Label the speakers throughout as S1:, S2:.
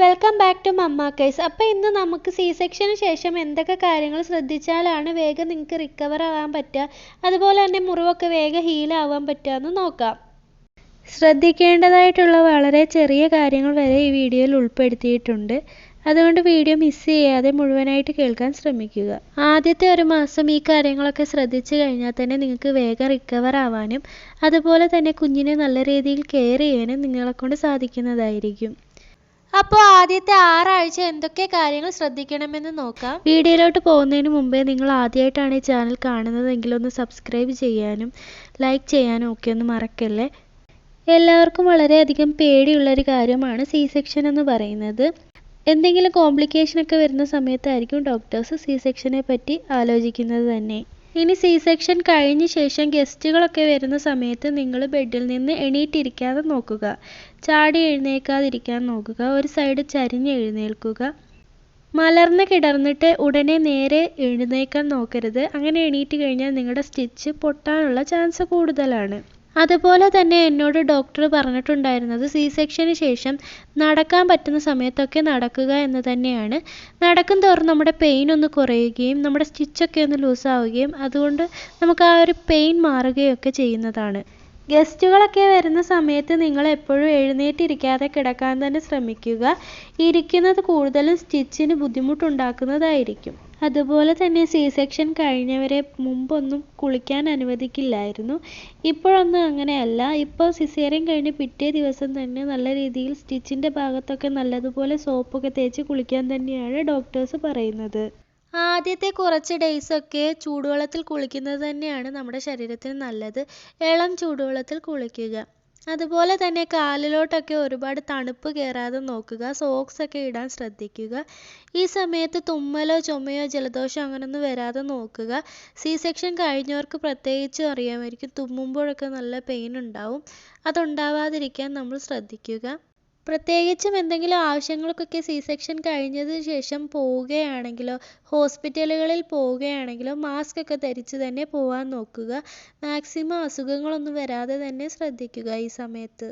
S1: Welcome back to mamma case അപ്പോൾ ഇന്ന് നമുക്ക് സി സെക്ഷന് ശേഷം എന്തൊക്കെ കാര്യങ്ങൾ ശ്രദ്ധിച്ചാലാണ് വേഗം നിങ്ങൾക്ക് റിക്കവർ ആവാൻ പറ്റുക. അതുപോലെ തന്നെ മുറിവൊക്കെ വേഗം ഹീലാവാൻ പറ്റുക എന്ന് നോക്കാം. ശ്രദ്ധിക്കേണ്ടതായിട്ടുള്ള വളരെ ചെറിയ കാര്യങ്ങൾ വരെ ഈ വീഡിയോയിൽ ഉൾപ്പെടുത്തിയിട്ടുണ്ട്. അതുകൊണ്ട് വീഡിയോ മിസ് ചെയ്യാതെ മുഴുവനായിട്ട് കേൾക്കാൻ ശ്രമിക്കുക. ആദ്യത്തെ ഒരു മാസം ഈ കാര്യങ്ങളൊക്കെ ശ്രദ്ധിച്ചു കഴിഞ്ഞാൽ തന്നെ നിങ്ങൾക്ക് വേഗം റിക്കവർ ആവാനും അതുപോലെ തന്നെ കുഞ്ഞിനെ നല്ല രീതിയിൽ കെയർ ചെയ്യാനും നിങ്ങളെക്കൊണ്ട് സാധിക്കുന്നതായിരിക്കും. അപ്പോൾ ആദ്യത്തെ ആറാഴ്ച എന്തൊക്കെ കാര്യങ്ങൾ ശ്രദ്ധിക്കണമെന്ന് നോക്കാം. വീഡിയോയിലോട്ട് പോകുന്നതിന് മുമ്പേ നിങ്ങൾ ആദ്യമായിട്ടാണ് ഈ ചാനൽ കാണുന്നതെങ്കിൽ ഒന്ന് സബ്സ്ക്രൈബ് ചെയ്യാനും ലൈക്ക് ചെയ്യാനും ഒക്കെ ഒന്ന് മറക്കല്ലേ? എല്ലാവർക്കും വളരെയധികം പേടിയുള്ളൊരു കാര്യമാണ് സി സെക്ഷൻ എന്ന് പറയുന്നത്. എന്തെങ്കിലും കോംപ്ലിക്കേഷൻ ഒക്കെ വരുന്ന സമയത്തായിരിക്കും ഡോക്ടേഴ്സ് സി സെക്ഷനെ പറ്റി ആലോചിക്കുന്നത് തന്നെ. ഇനി സി സെക്ഷൻ കഴിഞ്ഞ ശേഷം ഗസ്റ്റുകളൊക്കെ വരുന്ന സമയത്ത് നിങ്ങൾ ബെഡിൽ നിന്ന് എണീറ്റിരിക്കാതെ നോക്കുക. ചാടി എഴുന്നേൽക്കാതിരിക്കാൻ നോക്കുക. ഒരു സൈഡ് ചരിഞ്ഞ് എഴുന്നേൽക്കുക. മലർന്ന് കിടന്നിട്ട് ഉടനെ നേരെ എഴുന്നേൽക്കാൻ നോക്കരുത്. അങ്ങനെ എണീറ്റ് കഴിഞ്ഞാൽ നിങ്ങളുടെ സ്റ്റിച്ച് പൊട്ടാനുള്ള ചാൻസ് കൂടുതലാണ്. അതുപോലെ തന്നെ എന്നോട് ഡോക്ടർ പറഞ്ഞിട്ടുണ്ടായിരുന്നത് സി സെക്ഷന് ശേഷം നടക്കാൻ പറ്റുന്ന സമയത്തൊക്കെ നടക്കുക എന്ന് തന്നെയാണ്. നടക്കും തോറും നമ്മുടെ പെയിൻ ഒന്ന് കുറയുകയും നമ്മുടെ സ്റ്റിച്ചൊക്കെ ഒന്ന് ലൂസാവുകയും അതുകൊണ്ട് നമുക്ക് ആ ഒരു പെയിൻ മാറുകയൊക്കെ ചെയ്യുന്നതാണ്. ഗസ്റ്റുകളൊക്കെ വരുന്ന സമയത്ത് നിങ്ങൾ എപ്പോഴും എഴുന്നേറ്റിരിക്കാതെ കിടക്കാൻ തന്നെ ശ്രമിക്കുക. ഇരിക്കുന്നത് കൂടുതലും സ്റ്റിച്ചിന് ബുദ്ധിമുട്ടുണ്ടാക്കുന്നതായിരിക്കും. അതുപോലെ തന്നെ സി സെക്ഷൻ കഴിഞ്ഞവരെ മുമ്പൊന്നും കുളിക്കാൻ അനുവദിക്കില്ലായിരുന്നു. ഇപ്പോഴൊന്നും അങ്ങനെയല്ല. ഇപ്പോൾ സിസേറിയൻ കഴിഞ്ഞ് പിറ്റേ ദിവസം തന്നെ നല്ല രീതിയിൽ സ്റ്റിച്ചിന്റെ ഭാഗത്തൊക്കെ നല്ലതുപോലെ സോപ്പൊക്കെ തേച്ച് കുളിക്കാൻ തന്നെയാണ് ഡോക്ടേഴ്സ് പറയുന്നത്. ആദ്യത്തെ കുറച്ച് ഡേയ്സൊക്കെ ചൂടുവെള്ളത്തിൽ കുളിക്കുന്നത് തന്നെയാണ് നമ്മുടെ ശരീരത്തിന് നല്ലത്. ഇളം ചൂടുവെള്ളത്തിൽ കുളിക്കുക. അതുപോലെ തന്നെ കാലിലോട്ടൊക്കെ ഒരുപാട് തണുപ്പ് കയറാതെ നോക്കുക സോക്സ് ഒക്കെ ഇടാൻ ശ്രദ്ധിക്കുക. ഈ സമയത്ത് തുമ്മലോ ചുമയോ ജലദോഷം അങ്ങനൊന്നും വരാതെ നോക്കുക. സി സെക്ഷൻ കഴിഞ്ഞവർക്ക് പ്രത്യേകിച്ചും അറിയാമായിരിക്കും തുമ്മുമ്പോഴൊക്കെ നല്ല പെയിൻ ഉണ്ടാവും. അതുണ്ടാവാതിരിക്കാൻ നമ്മൾ ശ്രദ്ധിക്കുക. പ്രത്യേകിച്ചും എന്തെങ്കിലും ആവശ്യങ്ങൾക്കൊക്കെ സി സെക്ഷൻ കഴിഞ്ഞതിന് ശേഷം പോവുകയാണെങ്കിലോ ഹോസ്പിറ്റലുകളിൽ പോവുകയാണെങ്കിലോ മാസ്ക് ഒക്കെ ധരിച്ച് തന്നെ പോവാൻ നോക്കുക. മാക്സിമം അസുഖങ്ങളൊന്നും വരാതെ തന്നെ ശ്രദ്ധിക്കുക ഈ സമയത്ത്.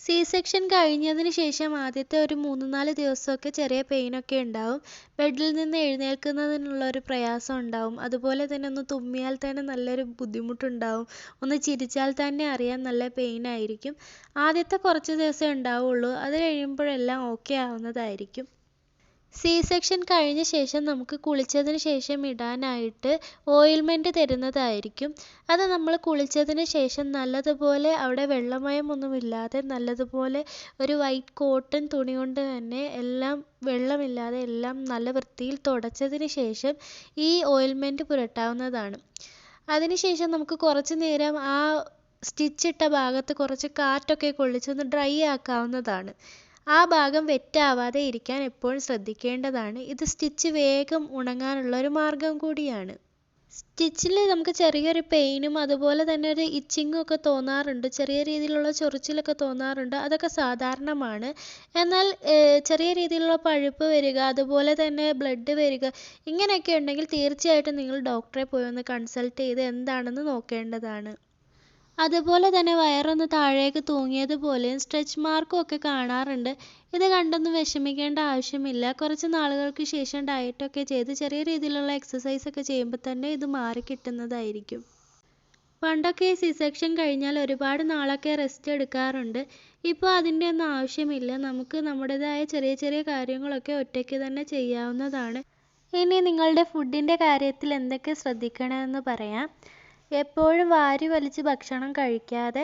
S1: സി സെക്ഷൻ കഴിഞ്ഞതിന് ശേഷം ആദ്യത്തെ ഒരു മൂന്ന് നാല് ദിവസമൊക്കെ ചെറിയ പെയിനൊക്കെ ഉണ്ടാവും. ബെഡിൽ നിന്ന് എഴുന്നേൽക്കുന്നതിനുള്ള ഒരു പ്രയാസം ഉണ്ടാവും. അതുപോലെ തന്നെ ഒന്ന് തുമ്മിയാൽ തന്നെ നല്ലൊരു ബുദ്ധിമുട്ടുണ്ടാവും. ഒന്ന് ചിരിച്ചാൽ തന്നെ അറിയാൻ നല്ല പെയിൻ ആയിരിക്കും. ആദ്യത്തെ കുറച്ച് ദിവസമേ ഉണ്ടാവുള്ളൂ. അത് കഴിയുമ്പോഴെല്ലാം ഓക്കെ ആവുന്നതായിരിക്കും. സി സെക്ഷൻ കഴിഞ്ഞ ശേഷം നമുക്ക് കുളിച്ചതിന് ശേഷം ഇടാനായിട്ട് ഓയിൽമെന്റ് തരുന്നതായിരിക്കും. അത് നമ്മൾ കുളിച്ചതിന് ശേഷം നല്ലതുപോലെ അവിടെ വെള്ളമയമൊന്നുമില്ലാതെ നല്ലതുപോലെ ഒരു വൈറ്റ് കോട്ടൺ തുണി കൊണ്ട് തന്നെ എല്ലാം വെള്ളമില്ലാതെ എല്ലാം നല്ല വൃത്തിയിൽ തുടച്ചതിന് ശേഷം ഈ ഓയിൽമെന്റ് പുരട്ടാവുന്നതാണ്. അതിനുശേഷം നമുക്ക് കുറച്ച് നേരം ആ സ്റ്റിച്ചിട്ട ഭാഗത്ത് കുറച്ച് കാറ്റൊക്കെ കൊള്ളിച്ചൊന്ന് ഡ്രൈ ആക്കാവുന്നതാണ്. ആ ഭാഗം വെറ്റാവാതെ ഇരിക്കാൻ എപ്പോഴും ശ്രദ്ധിക്കേണ്ടതാണ്? ഇത് സ്റ്റിച്ച് വേഗം ഉണങ്ങാനുള്ള ഒരു മാർഗം കൂടിയാണ്. സ്റ്റിച്ചിൽ നമുക്ക് ചെറിയൊരു പെയിനും അതുപോലെ തന്നെ ഒരു ഇച്ചിങ്ങും ഒക്കെ തോന്നാറുണ്ട്. ചെറിയ രീതിയിലുള്ള ചൊറിച്ചിലൊക്കെ തോന്നാറുണ്ട്. അതൊക്കെ സാധാരണമാണ്. എന്നാൽ ചെറിയ രീതിയിലുള്ള പഴുപ്പ് വരിക അതുപോലെ തന്നെ ബ്ലഡ് വരിക ഇങ്ങനെയൊക്കെ ഉണ്ടെങ്കിൽ തീർച്ചയായിട്ടും നിങ്ങൾ ഡോക്ടറെ പോയി ഒന്ന് കൺസൾട്ട് ചെയ്ത് എന്താണെന്ന് നോക്കേണ്ടതാണ്. അതുപോലെ തന്നെ വയറൊന്ന് താഴേക്ക് തൂങ്ങിയതുപോലെയും സ്ട്രെച്ച് മാർക്കും ഒക്കെ കാണാറുണ്ട്. ഇത് കണ്ടൊന്നും വിഷമിക്കേണ്ട ആവശ്യമില്ല. കുറച്ച് നാളുകൾക്ക് ശേഷം ഡയറ്റൊക്കെ ചെയ്ത് ചെറിയ രീതിയിലുള്ള എക്സസൈസ് ഒക്കെ ചെയ്യുമ്പോൾ തന്നെ ഇത് മാറി കിട്ടുന്നതായിരിക്കും. പണ്ടൊക്കെ സി സെക്ഷൻ കഴിഞ്ഞാൽ ഒരുപാട് നാളൊക്കെ റെസ്റ്റ് എടുക്കാറുണ്ട്. ഇപ്പോൾ അതിന്റെ ഒന്നും ആവശ്യമില്ല. നമുക്ക് നമ്മുടേതായ ചെറിയ ചെറിയ കാര്യങ്ങളൊക്കെ ഒറ്റയ്ക്ക് തന്നെ ചെയ്യാവുന്നതാണ്. ഇനി നിങ്ങളുടെ ഫുഡിന്റെ കാര്യത്തിൽ എന്തൊക്കെ ശ്രദ്ധിക്കണമെന്ന് പറയാം. എപ്പോഴും വാരി വലിച്ച് ഭക്ഷണം കഴിക്കാതെ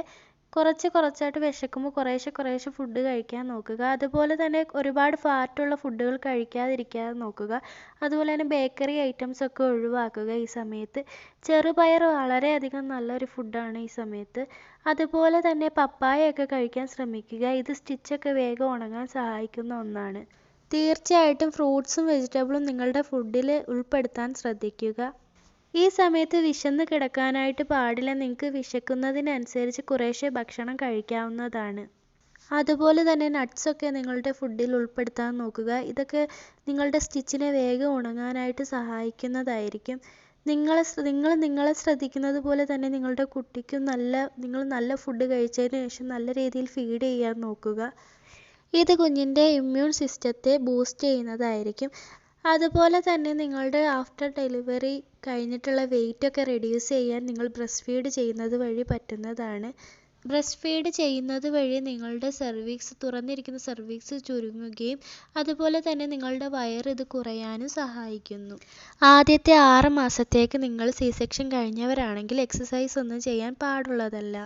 S1: കുറച്ച് കുറച്ചായിട്ട് വിശക്കുമ്പോൾ കുറേശ്ശെ കുറേശ്ശെ ഫുഡ് കഴിക്കാൻ നോക്കുക. അതുപോലെ തന്നെ ഒരുപാട് ഫാറ്റുള്ള ഫുഡുകൾ കഴിക്കാതിരിക്കാൻ നോക്കുക. അതുപോലെ തന്നെ ബേക്കറി ഐറ്റംസ് ഒക്കെ ഒഴിവാക്കുക ഈ സമയത്ത്. ചെറുപയർ വളരെയധികം നല്ലൊരു ഫുഡാണ് ഈ സമയത്ത്. അതുപോലെ തന്നെ പപ്പായയൊക്കെ കഴിക്കാൻ ശ്രമിക്കുക. ഇത് സ്റ്റിച്ചൊക്കെ വേഗം ഉണങ്ങാൻ സഹായിക്കുന്ന ഒന്നാണ്. തീർച്ചയായിട്ടും ഫ്രൂട്ട്സും വെജിറ്റബിളും നിങ്ങളുടെ ഫുഡിൽ ഉൾപ്പെടുത്താൻ ശ്രദ്ധിക്കുക. ഈ സമയത്ത് വിശന്ന് കിടക്കാനായിട്ട് പാടില്ല. നിങ്ങൾക്ക് വിശക്കുന്നതിനനുസരിച്ച് കുറേശ്ശെ ഭക്ഷണം കഴിക്കാവുന്നതാണ്. അതുപോലെ തന്നെ നട്ട്സൊക്കെ നിങ്ങളുടെ ഫുഡിൽ ഉൾപ്പെടുത്താൻ നോക്കുക. ഇതൊക്കെ നിങ്ങളുടെ സ്റ്റിച്ചിനെ വേഗം ഉണങ്ങാനായിട്ട് സഹായിക്കുന്നതായിരിക്കും. നിങ്ങളെ നിങ്ങൾ നിങ്ങളെ ശ്രദ്ധിക്കുന്നത് പോലെ തന്നെ നിങ്ങളുടെ കുട്ടിക്കും നല്ല നിങ്ങൾ നല്ല ഫുഡ് കഴിച്ചതിന് ശേഷം നല്ല രീതിയിൽ ഫീഡ് ചെയ്യാൻ നോക്കുക. ഇത് കുഞ്ഞിന്റെ ഇമ്മ്യൂൺ സിസ്റ്റത്തെ ബൂസ്റ്റ് ചെയ്യുന്നതായിരിക്കും. അതുപോലെ തന്നെ നിങ്ങളുടെ ആഫ്റ്റർ ഡെലിവറി കഴിഞ്ഞിട്ടുള്ള വെയിറ്റ് ഒക്കെ റെഡ്യൂസ് ചെയ്യാൻ നിങ്ങൾ ബ്രസ്റ്റ് ഫീഡ് ചെയ്യുന്നത് വഴി പറ്റുന്നതാണ്. ബ്രസ്റ്റ് ഫീഡ് ചെയ്യുന്നത് വഴി നിങ്ങളുടെ സെർവിക്സ് തുറന്നിരിക്കുന്ന സെർവിക്സ് ചുരുങ്ങുകയും അതുപോലെ തന്നെ നിങ്ങളുടെ വയർ ഇത് കുറയാനും സഹായിക്കുന്നു. ആദ്യത്തെ ആറ് മാസത്തേക്ക് നിങ്ങൾ സി സെക്ഷൻ കഴിഞ്ഞവരാണെങ്കിൽ എക്സസൈസ് ഒന്നും ചെയ്യാൻ പാടുള്ളതല്ല.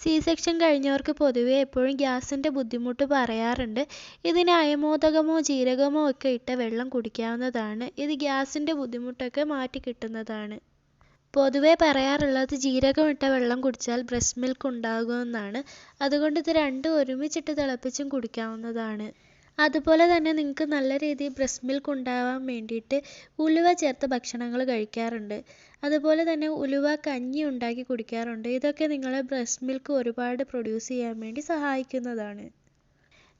S1: സി സെക്ഷൻ കഴിഞ്ഞവർക്ക് പൊതുവെ എപ്പോഴും ഗ്യാസിന്റെ ബുദ്ധിമുട്ട് പറയാറുണ്ട്. ഇതിന് അയമോദകമോ ജീരകമോ ഒക്കെ ഇട്ട വെള്ളം കുടിക്കാവുന്നതാണ്. ഇത് ഗ്യാസിന്റെ ബുദ്ധിമുട്ടൊക്കെ മാറ്റി കിട്ടുന്നതാണ്. പൊതുവേ പറയാറുള്ളത് ജീരകം ഇട്ട വെള്ളം കുടിച്ചാൽ ബ്രസ്റ്റ് മിൽക്ക് ഉണ്ടാകുമെന്നാണ്. അതുകൊണ്ട് ഇത് രണ്ടും ഒരുമിച്ചിട്ട് തിളപ്പിച്ചും കുടിക്കാവുന്നതാണ്. അതുപോലെ തന്നെ നിങ്ങൾക്ക് നല്ല രീതിയിൽ ബ്രസ്റ്റ് മിൽക്ക് ഉണ്ടാവാൻ വേണ്ടിയിട്ട് ഉലുവ ചേർത്ത ഭക്ഷണങ്ങൾ കഴിക്കാറുണ്ട്. അതുപോലെ തന്നെ ഉലുവ കഞ്ഞി ഉണ്ടാക്കി കുടിക്കാറുണ്ട്. ഇതൊക്കെ നിങ്ങളെ ബ്രസ്റ്റ് മിൽക്ക് ഒരുപാട് പ്രൊഡ്യൂസ് ചെയ്യാൻ വേണ്ടി സഹായിക്കുന്നതാണ്.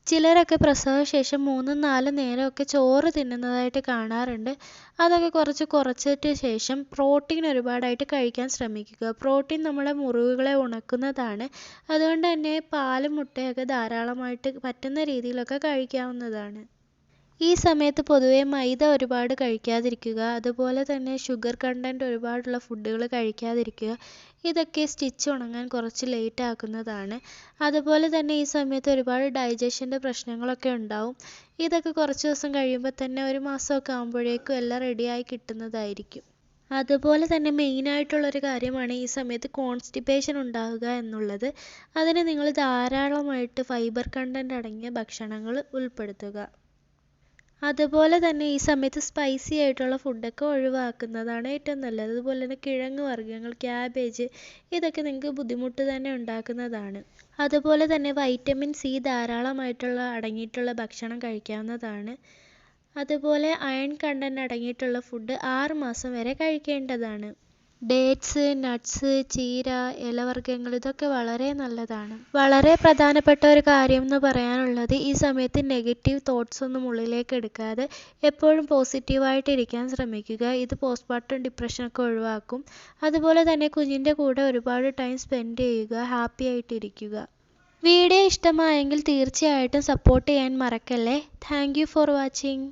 S1: ചിലരൊക്കെ പ്രസവശേഷം മൂന്നും നാലും നേരമൊക്കെ ചോറ് തിന്നുന്നതായിട്ട് കാണാറുണ്ട്. അതൊക്കെ കുറച്ച് കുറച്ചിട്ട് ശേഷം പ്രോട്ടീൻ ഒരുപാടായിട്ട് കഴിക്കാൻ ശ്രമിക്കുക. പ്രോട്ടീൻ നമ്മുടെ മുറിവുകളെ ഉണക്കുന്നതാണ്. അതുകൊണ്ട് തന്നെ പാലും മുട്ടയൊക്കെ ധാരാളമായിട്ട് പറ്റുന്ന രീതിയിലൊക്കെ കഴിക്കാവുന്നതാണ്. ഈ സമയത്ത് പൊതുവെ മൈദ ഒരുപാട് കഴിക്കാതിരിക്കുക അതുപോലെ തന്നെ ഷുഗർ കണ്ടന്റ് ഒരുപാടുള്ള ഫുഡുകൾ കഴിക്കാതിരിക്കുക ഇതൊക്കെ സ്റ്റിച്ച് ഉണങ്ങാൻ കുറച്ച് ലേറ്റ് ആക്കുന്നതാണ്. അതുപോലെ തന്നെ ഈ സമയത്ത് ഒരുപാട് ഡൈജഷന്റെ പ്രശ്നങ്ങളൊക്കെ ഉണ്ടാവും. ഇതൊക്കെ കുറച്ച് ദിവസം കഴിയുമ്പോൾ തന്നെ ഒരു മാസമൊക്കെ ആകുമ്പോഴേക്കും എല്ലാം റെഡിയായി കിട്ടുന്നതായിരിക്കും. അതുപോലെ തന്നെ മെയിനായിട്ടുള്ളൊരു കാര്യമാണ് ഈ സമയത്ത് കോൺസ്റ്റിപ്പേഷൻ ഉണ്ടാവുക എന്നുള്ളത്. അതിന് നിങ്ങൾ ധാരാളമായിട്ട് ഫൈബർ കണ്ടന്റ് അടങ്ങിയ ഭക്ഷണങ്ങൾ ഉൾപ്പെടുത്തുക. അതുപോലെ തന്നെ ഈ സമയത്ത് സ്പൈസി ആയിട്ടുള്ള ഫുഡൊക്കെ ഒഴിവാക്കുന്നതാണ് ഏറ്റവും നല്ലത്. അതുപോലെ തന്നെ കിഴങ്ങ് വർഗങ്ങൾ ക്യാബേജ് ഇതൊക്കെ നിങ്ങൾക്ക് ബുദ്ധിമുട്ട് തന്നെ ഉണ്ടാക്കുന്നതാണ്. അതുപോലെ തന്നെ വൈറ്റമിൻ സി ധാരാളമായിട്ടുള്ള അടങ്ങിയിട്ടുള്ള ഭക്ഷണം കഴിക്കാവുന്നതാണ്. അതുപോലെ അയൺ കണ്ടന്റ് അടങ്ങിയിട്ടുള്ള ഫുഡ് ആറ് മാസം വരെ കഴിക്കേണ്ടതാണ്. ഡേറ്റ്സ് നട്ട്സ് ചീര ഇലവർഗങ്ങൾ ഇതൊക്കെ വളരെ നല്ലതാണ്. വളരെ പ്രധാനപ്പെട്ട ഒരു കാര്യം എന്ന് പറയാനുള്ളത് ഈ സമയത്ത് നെഗറ്റീവ് തോട്ട്സ് ഒന്നും ഉള്ളിലേക്ക് എടുക്കാതെ എപ്പോഴും പോസിറ്റീവായിട്ട് ഇരിക്കാൻ ശ്രമിക്കുക. ഇത് പോസ്റ്റ്മോർട്ടം ഡിപ്രഷനൊക്കെ ഒഴിവാക്കും. അതുപോലെ തന്നെ കുഞ്ഞിന്റെ കൂടെ ഒരുപാട് ടൈം സ്പെൻഡ് ചെയ്യുക ഹാപ്പി ആയിട്ടിരിക്കുക. വീഡിയോ ഇഷ്ടമായെങ്കിൽ തീർച്ചയായിട്ടും സപ്പോർട്ട് ചെയ്യാൻ മറക്കല്ലേ? Thank for watching